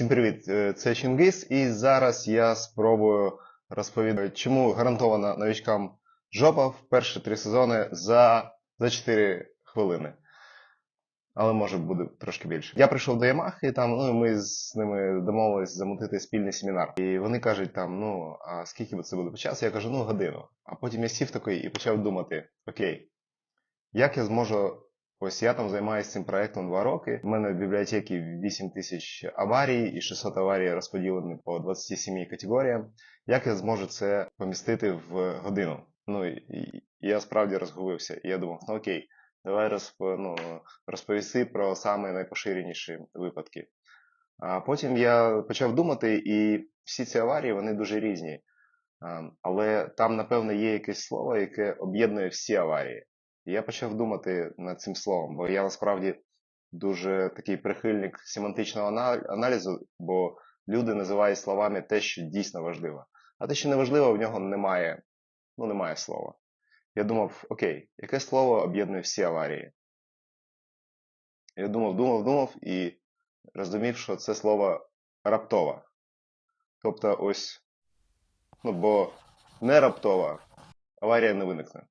Всім привіт! Е, Це Чингис, і зараз я спробую розповідати, чому гарантована новичкам жопа в перші три сезони за, за 4 хвилини. Але може буде трошки більше. Я прийшов до Ямахи, там ну, ми з ними домовились замутити спільний семінар. І вони кажуть там, ну а скільки це буде по часу? Я кажу, ну годину. А потім я сів такий і почав думати: окей, як я зможу Ось я там займаюся цим проектом два роки. У мене в бібліотеці 8 тисяч аварій і 600 аварій розподілені по 27 категоріям. Як я зможу це помістити в годину? Ну і, я справді розгубився. І я думав, ну окей, давай розп, ну, розповісти про саме найпоширеніші випадки. А потім я почав думати, і всі ці аварії вони дуже різні. Але там, напевно, є якесь слово, яке об'єднує всі аварії. І я почав думати над цим словом, бо я насправді дуже такий прихильник семантичного аналізу, бо люди називають словами те, що дійсно важливо. А те, що не важливо, в нього немає, ну, немає слова. Я думав, окей, яке слово об'єднує всі аварії? Я думав, думав, думав і розумів, що це слово раптова. Тобто ось, ну, бо не раптова, аварія не виникне.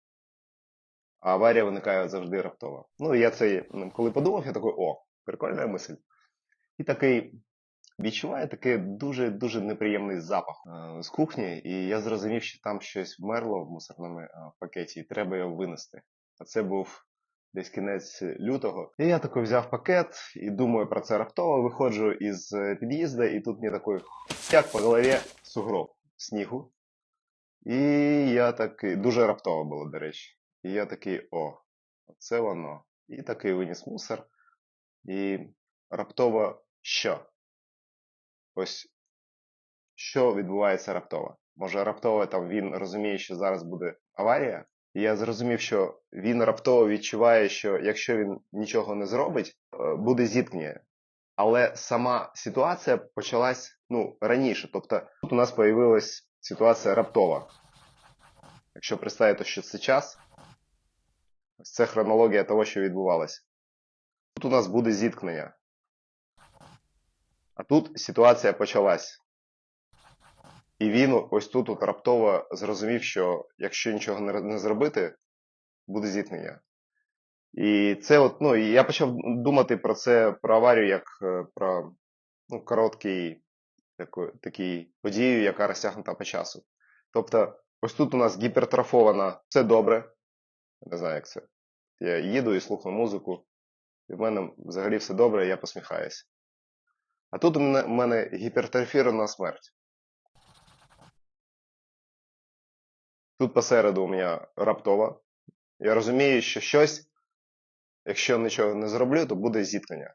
А аварія виникає завжди раптово. Ну, я це, коли подумав, я такий, о, прикольна мисль. І такий відчуваю такий дуже-дуже неприємний запах е, з кухні, і я зрозумів, що там щось вмерло в мусорному е, пакеті, і треба його винести. А це був десь кінець лютого. І я такий взяв пакет і думаю про це раптово. Виходжу із е, під'їзду, і тут мені такий як по голові сугроб снігу. І я такий, дуже раптово було, до речі. І я такий, о, це воно. І такий виніс мусор. І раптово що? Ось що відбувається раптово? Може, раптово там він розуміє, що зараз буде аварія. І я зрозумів, що він раптово відчуває, що якщо він нічого не зробить, е, буде зіткнення. Але сама ситуація почалась ну, раніше. Тобто тут у нас з'явилась ситуація раптова. Якщо представити, що це час, Ось Це хронологія того, що відбувалося. Тут у нас буде зіткнення. А тут ситуація почалась. І він ось тут от раптово зрозумів, що якщо нічого не, зробити, буде зіткнення. І це от, ну, я почав думати про це, про аварію, як е, про ну, короткий такий подію, яка розтягнута по часу. Тобто, ось тут у нас гіпертрофована, все добре. Не знаю, як це. Я їду і слухаю музику, і в мене взагалі все добре, я посміхаюся. А тут у мене, у мене гіпертрофірована смерть. Тут посереду у мене раптова. Я розумію, що щось, якщо нічого не зроблю, то буде зіткнення.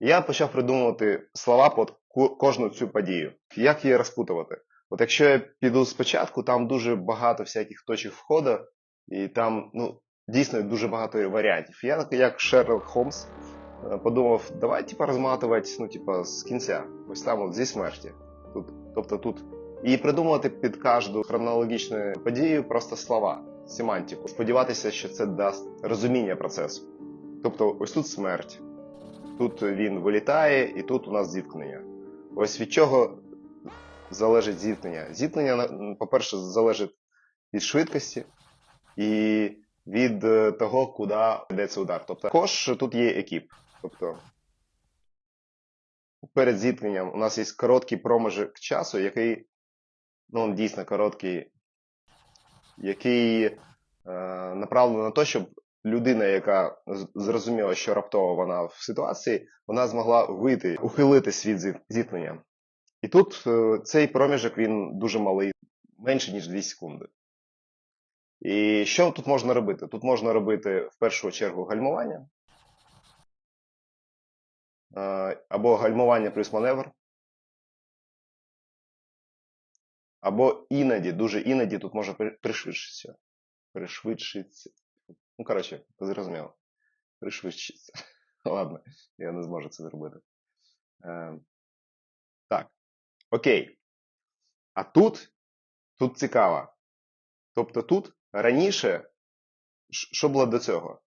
І я почав придумувати слова під кожну цю подію. Як її розпутувати? От якщо я піду спочатку, там дуже багато всяких точок входу, і там, ну, дійсно дуже багато варіантів. Я, як Шерлок Холмс, е, подумав, давай типа розматувати ну, типа, з кінця, ось там от зі смерті. Тут, тобто тут. І придумувати під кожну хронологічну подію просто слова, семантику. Сподіватися, що це дасть розуміння процесу. Тобто, ось тут смерть, тут він вилітає, і тут у нас зіткнення. Ось від чого залежить зіткнення? Зіткнення, по-перше, залежить від швидкості і від е, того, куди йдеться удар. Тобто також тут є екіп. Тобто перед зіткненням у нас є короткий проміжок часу, який ну, дійсно короткий, який е, направлений на те, щоб людина, яка зрозуміла, що раптово вона в ситуації, вона змогла вийти, ухилитись від зіткнення. І тут е, цей проміжок він дуже малий, менше ніж 2 секунди. І що тут можна робити? Тут можна робити в першу чергу гальмування. е, Або гальмування плюс маневр. Або іноді, дуже іноді тут може пришвидшитися. Пришвидшитися. Ну, коротше, ви зрозуміли. Пришвидшитися. Ладно, я не зможу це зробити. Е, так. Окей. А тут, тут цікаво. Тобто тут раніше, що було до цього?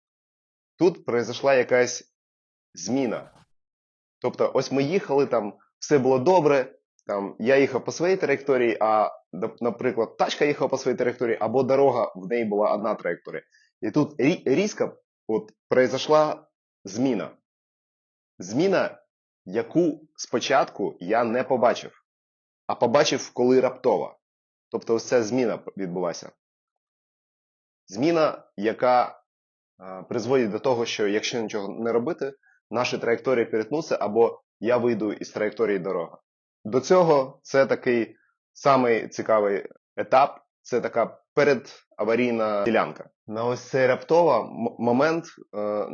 Тут произошла якась зміна. Тобто, ось ми їхали там все було добре. Там я їхав по своїй траєкторії, а, наприклад, тачка їхала по своїй траєкторії, або дорога в неї була одна траєкторія. І тут різко от, произошла зміна. Зміна, яку спочатку я не побачив, а побачив, коли раптово. Тобто, ось ця зміна відбулася. Зміна, яка е, призводить до того, що якщо нічого не робити, наші траєкторії перетнуться, або я вийду із траєкторії дороги. До цього це такий самий цікавий етап, це така передаварійна ділянка. На ось цей раптово момент е,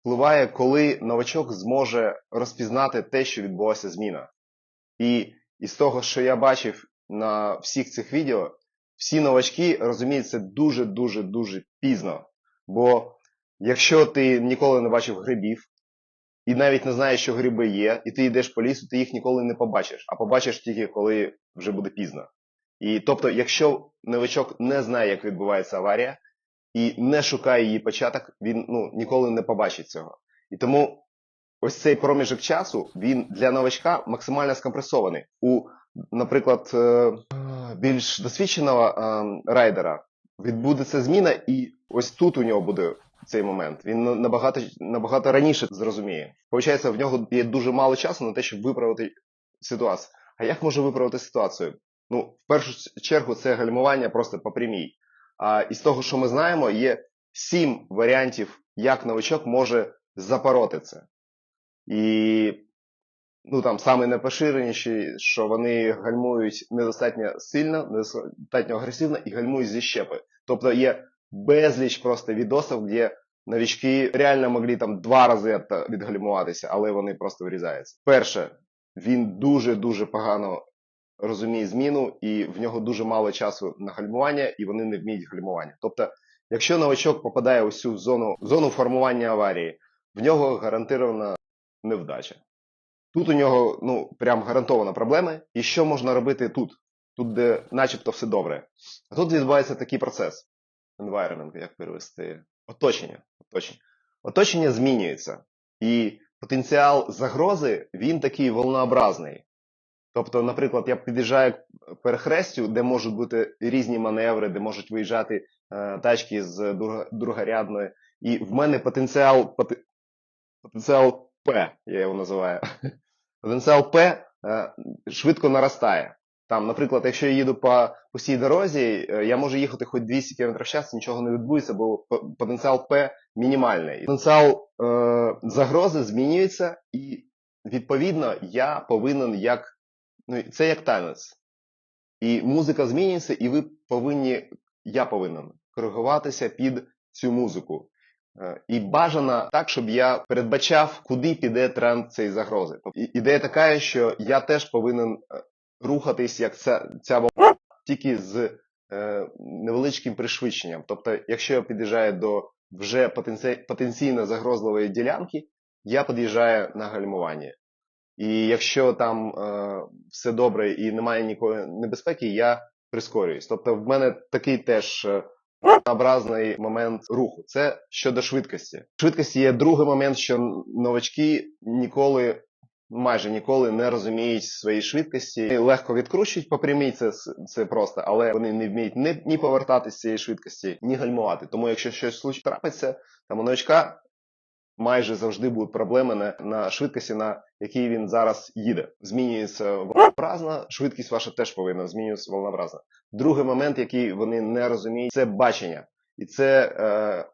впливає, коли новачок зможе розпізнати те, що відбулася зміна. І із того, що я бачив на всіх цих відео, всі новачки розуміють це дуже-дуже дуже пізно. Бо якщо ти ніколи не бачив грибів, і навіть не знаєш, що гриби є, і ти йдеш по лісу, ти їх ніколи не побачиш, а побачиш тільки коли вже буде пізно. І тобто, якщо новачок не знає, як відбувається аварія, і не шукає її початок, він ну, ніколи не побачить цього. І тому ось цей проміжок часу він для новачка максимально скомпресований. У, наприклад, е, більш досвідченого е, райдера відбудеться зміна, і ось тут у нього буде цей момент. Він набагато, набагато раніше зрозуміє. Получається, в нього є дуже мало часу на те, щоб виправити ситуацію. А як може виправити ситуацію? Ну, в першу чергу, це гальмування просто по прямій. А із того, що ми знаємо, є сім варіантів, як новачок може запороти це. І ну, там саме найпоширеніші, що вони гальмують недостатньо сильно, недостатньо агресивно і гальмують зі щепи. Тобто є безліч просто відосів, де новички реально могли там два рази відгальмуватися, але вони просто врізаються. Перше, він дуже-дуже погано розуміє зміну, і в нього дуже мало часу на гальмування, і вони не вміють гальмування. Тобто, якщо новачок попадає у цю зону, зону формування аварії, в нього гарантована невдача. Тут у нього ну, прям гарантовано проблеми. І що можна робити тут? Тут, де начебто все добре. А тут відбувається такий процес. Environment, як перевести? Оточення. Оточення. Оточення змінюється. І потенціал загрози він такий волнообразний. Тобто, наприклад, я під'їжджаю к перехрестю, де можуть бути різні маневри, де можуть виїжджати е, тачки з другорядної, і в мене потенціал, потенціал П, я його називаю. Потенціал П е, швидко наростає. Там, наприклад, якщо я їду по пустій дорозі, е, я можу їхати хоч 200 км в час, нічого не відбудеться, бо потенціал П мінімальний. Потенціал е, загрози змінюється, і відповідно я повинен як ну, це як танець. І музика змінюється, і ви повинні, я повинен коригуватися під цю музику. Е, І бажано так, щоб я передбачав, куди піде тренд цієї загрози. Тобто, ідея така, що я теж повинен е, рухатись, як ця, ця волна, тільки з е, невеличким пришвидшенням. Тобто, якщо я під'їжджаю до вже потенці- потенційно загрозливої ділянки, я під'їжджаю на гальмування. І якщо там е, все добре і немає ніякої небезпеки, я прискорююсь. Тобто, в мене такий теж однообразний момент руху. Це щодо швидкості. Швидкості є другий момент, що новачки ніколи, майже ніколи не розуміють своєї швидкості. Вони Легко відкручують по прямій, це, це просто, але вони не вміють ні, ні повертатися з цієї швидкості, ні гальмувати. Тому якщо щось трапиться, там у новачка майже завжди будуть проблеми на, на швидкості, на якій він зараз їде. Змінюється волнообразно, швидкість ваша теж повинна змінюватися волнообразно. Другий момент, який вони не розуміють, це бачення. І це е,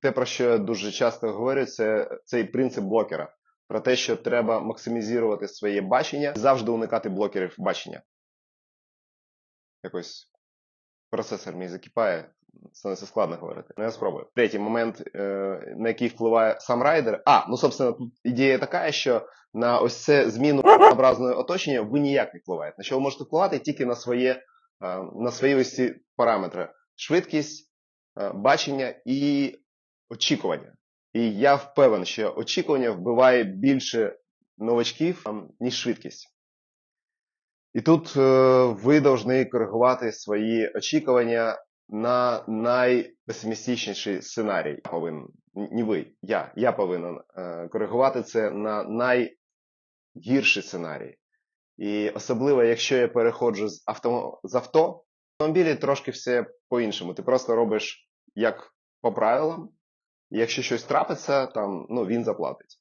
те, про що я дуже часто говорю, це цей принцип блокера. Про те, що треба максимізувати своє бачення, завжди уникати блокерів бачення. Якось процесор мій закипає, становиться складно говорити. Ну, я спробую. Третій момент, е, на який впливає сам райдер. А, ну, собственно, тут ідея така, що на ось це зміну образного оточення ви ніяк не впливаєте. На що ви можете впливати тільки на своє, е, на свої ось ці параметри: швидкість, е, бачення і очікування. І я впевнений, що очікування вбиває більше новачків, ем, ніж швидкість. І тут ви повинні коригувати свої очікування на найпесимістичніший сценарій. Я повинен, не ви, я, я повинен е, коригувати це на гірший сценарій. І особливо, якщо я переходжу з авто, з авто, в автомобілі трошки все по-іншому. Ти просто робиш як по правилам, і якщо щось трапиться, там, ну, він заплатить.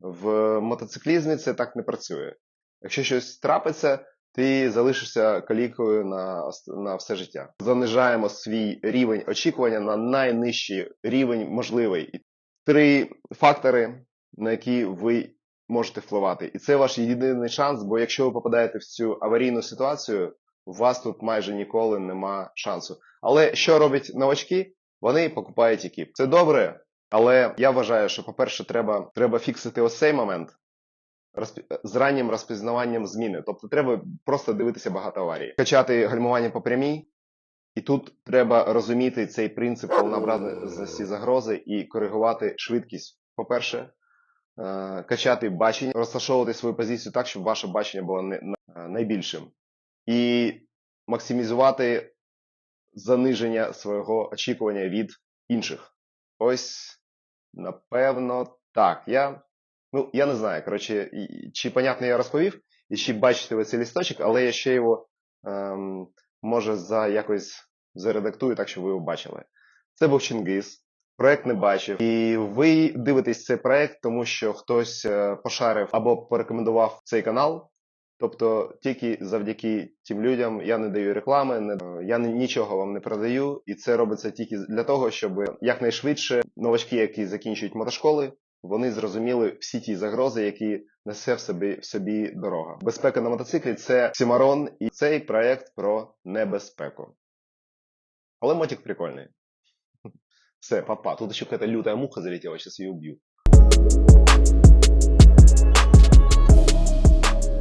В мотоциклізмі це так не працює. Якщо щось трапиться, ти залишишся калікою на, на все життя. Занижаємо свій рівень очікування на найнижчий рівень можливий. Три фактори, на які ви можете впливати. І це ваш єдиний шанс, бо якщо ви попадаєте в цю аварійну ситуацію, у вас тут майже ніколи нема шансу. Але що роблять новачки? Вони покупають екіп. Це добре, але я вважаю, що, по-перше, треба, треба фіксити ось цей момент з раннім розпізнаванням зміни. Тобто треба просто дивитися багато аварій. Качати гальмування по прямій, і тут треба розуміти цей принцип повнообразності загрози і коригувати швидкість. По-перше, е, качати бачення, розташовувати свою позицію так, щоб ваше бачення було найбільшим. І максимізувати заниження свого очікування від інших. Ось, напевно, так. Я, ну, я не знаю, коротше, чи понятно я розповів, і чи бачите ви цей лісточок, але я ще його ем, може за якось заредактую, так щоб ви його бачили. Це був Чингис. Проект не бачив. І ви дивитесь цей проект, тому що хтось е, пошарив або порекомендував цей канал. Тобто тільки завдяки тим людям я не даю реклами, не, я нічого вам не продаю, і це робиться тільки для того, щоб якнайшвидше новачки, які закінчують мотошколи, вони зрозуміли всі ті загрози, які несе в собі, в собі дорога. Безпека на мотоциклі це Сімарон, і цей проект про небезпеку. Але мотик прикольний. Все, папа. Тут ще какая-то лютая муха залетела, сейчас ее убью.